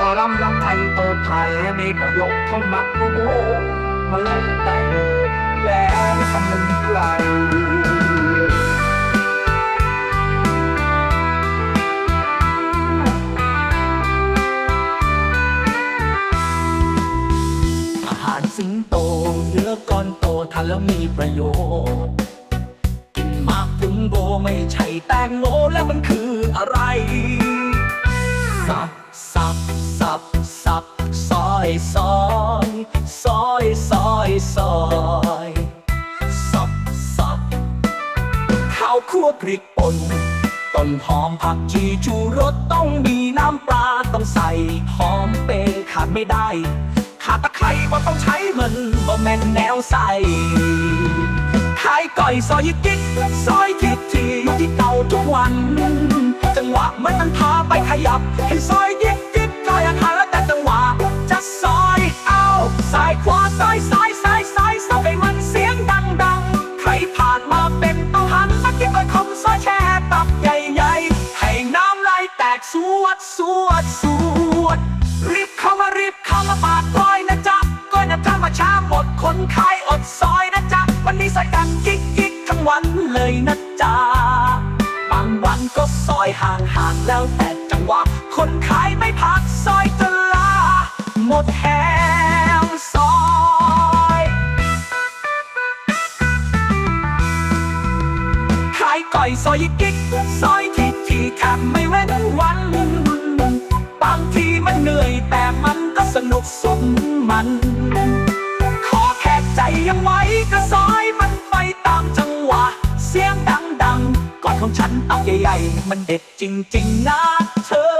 ตอรำลำไทยเปิดไทยมีประโยคเข้ามาโอ้มาเล่นแต่แล้วทำมันไหลอาหารสิงโตเนื้อก้อนโตทานแล้วมีประโยชน์กินมากถึงโบไม่ใช่แตงโมแล้วมันคืออะไร สับสับสับสับซอยซอยซอยซอยซอยสับสับข้าวคั่วพริกป่นต้นหอมผักชีชูรสต้องมีน้ำปลาต้องใส่หอมเปรย์ขาดไม่ได้ขาดตะไคร้ว่าต้องใช้มันบ่แม่นแนวใส่ขายก่อยซอยยิกยิกซอยทิศทีอยู่ที่เก่าทุกวัน งหวะมันมันพาไปขยับ ให้ซอยยิกยิกซอยอาคาแล้วแต่จังหวะ จะซอยเอาซ้ายขวาซ้ายซ้ายซ้ายซ้ายซ้ายให้มันเสียงดังดังใครผ่านมาเป็นต้องหันมากินก้อยคมซอยแช่ตับใหญ่ๆ ให้น้ำไหลแตกสวดสวดสวด รีบเข้ามารีบเข้ามาปาดก้อยนะจ๊ะก้อยนะจ๊ะมาช้าหมดคนขายอดซอยนะจ๊ะวันนี้ใส่กันกิ๊กกิกทั้งวันเลยนะ อยห่างห่างแล้วแต่จังหวะ คนขายไม่พักซอยจนลาหมดแหงซอยขายก่อยซอยยิกกิ๊กซอยที่ที่แทบไม่เว้นวันบางทีมันเหนื่อยแต่มันก็สนุกสมมันขอแค่ใจยังไหวก็ซอยมันไปตามจังหวะ เสียงดังๆ ก่อนของฉันเอาใหญ่ๆมันเด็ดจริง ๆ นะเธอ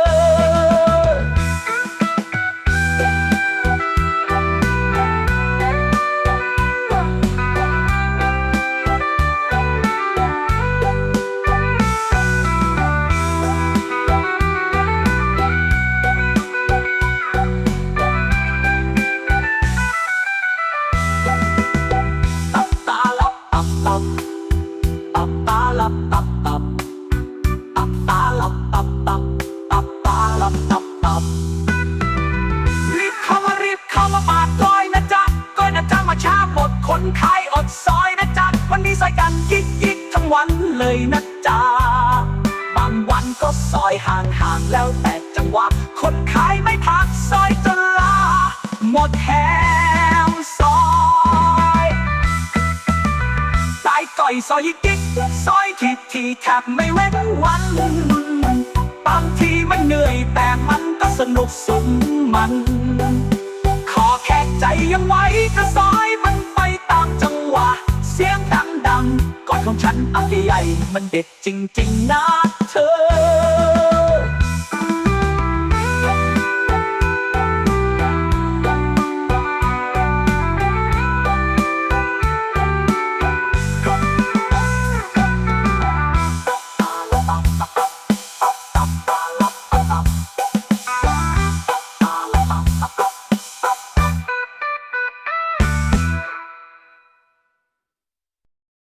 อดซอยนะจ๊ะวันนี้ใส่กันยิกยิกทั้งวันเลยนะจ๊ะบางวันก็ซอยห่างห่างแล้วแต่จังหวะคนขายไม่พักซอยจนลาหมดแหงซอยสายก่อยซอยยิกยิกซอยทีทีแทบไม่เว้นวันบางทีมันเหนื่อยแต่มันก็สนุกสมมัน มันเด็ดจริงๆนะเธอ